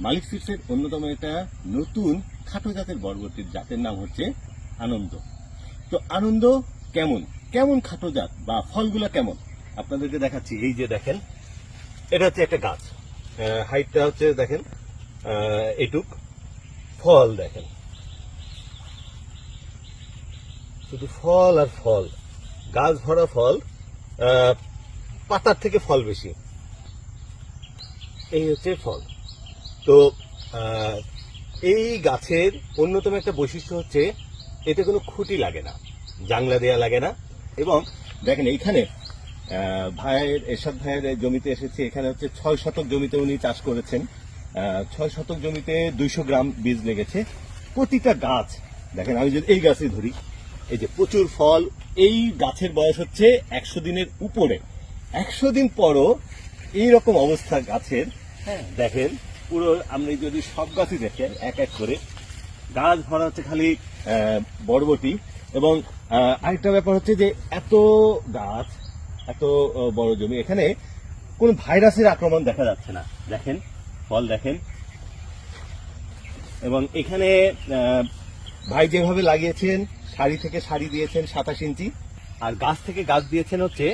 মালিক সিটসের অন্যতম একটা নতুন খাটো জাতের বরবটির জাতের নাম হচ্ছে আনন্দ। তো আনন্দ কেমন? কেমন খাটো জাত বা ফলগুলো কেমন? আপনাদেরকে দেখাচ্ছি। এই যে দেখেন, এটা হচ্ছে একটা গাছ। হাইটটা হচ্ছে দেখেন এটুক। ফল দেখেন। শুধু ফল আর ফল। গাছ ভরা ফল পাতার থেকে ফল বেশি। এই হচ্ছে ফল। তো এই গাছের অন্যতম একটা বৈশিষ্ট্য হচ্ছে এতে কোনো খুঁটি লাগে না জাংলা দেয়া লাগে না। এবং দেখেন এইখানে ভাইয়ের এরশাদ ভাইয়ের জমিতে এসেছে এখানে হচ্ছে ছয় শতক জমিতে উনি চাষ করেছেন। ছয় শতক জমিতে দুইশো গ্রাম বীজ লেগেছে। প্রতিটা গাছ দেখেন আমি যদি এই গাছই ধরি এই যে প্রচুর ফল এই গাছের বয়স হচ্ছে একশো দিনের উপরে। একশো দিন পরও এইরকম অবস্থা গাছের হ্যাঁ। দেখেন পুরো আপনি যদি সব গাছই দেখেন এক এক করে, গাছ ভরা হচ্ছে খালি বরবটি এবং আরেকটা ব্যাপার হচ্ছে যে এত গাছ, এত বড় জমি, এখানে কোন ভাইরাসের আক্রমণ দেখা যাচ্ছে না। দেখেন, ফল দেখেন। এবং এখানে ভাই যেভাবে লাগিয়েছেন শাড়ি থেকে শাড়ি দিয়েছেন সাতাশ ইঞ্চি, আর গাছ থেকে গাছ দিয়েছেন হচ্ছে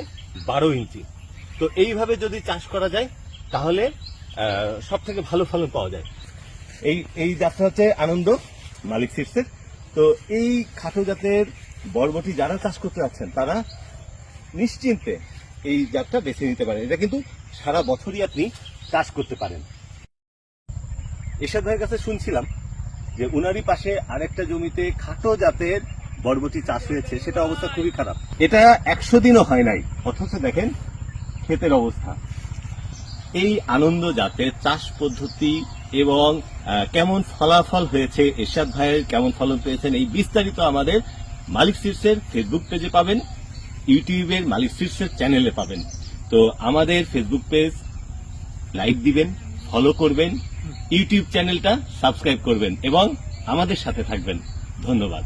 বারো ইঞ্চি। তো এইভাবে যদি চাষ করা যায়, তাহলে সব থেকে ভালো ফলন পাওয়া যায়। এই এই জাতটা হচ্ছে আনন্দ, মালিক সিটসের তো এই খাটো জাতের বরবটি যারা চাষ করতে যাচ্ছেন, তারা নিশ্চিন্তে এই জাতটা বেছে নিতে পারেন। এটা কিন্তু সারা বছরই আপনি চাষ করতে পারেন। এরশাদ ভাইয়ের কাছে শুনছিলাম যে উনারই পাশে আরেকটা জমিতে খাটো জাতের বরবটি চাষ হয়েছে, সেটা অবস্থা খুবই খারাপ। এটা একশো দিনও হয় নাই, অথচ দেখেন ক্ষেতের অবস্থা। এই আনন্দ জাতের চাষ পদ্ধতি এবং কেমন ফলাফল হয়েছে, এরশাদ ভাইয়ের কেমন ফলন পেয়েছেন, এই বিস্তারিত আমাদের মালিক শীর্ষের ফেসবুক পেজে পাবেন, ইউটিউবের মালিক শীর্ষের চ্যানেলে পাবেন। তো আমাদের ফেসবুক পেজ লাইক দিবেন ফলো করবেন, ইউটিউব চ্যানেলটা সাবস্ক্রাইব করবেন এবং আমাদের সাথে থাকবেন। ধন্যবাদ।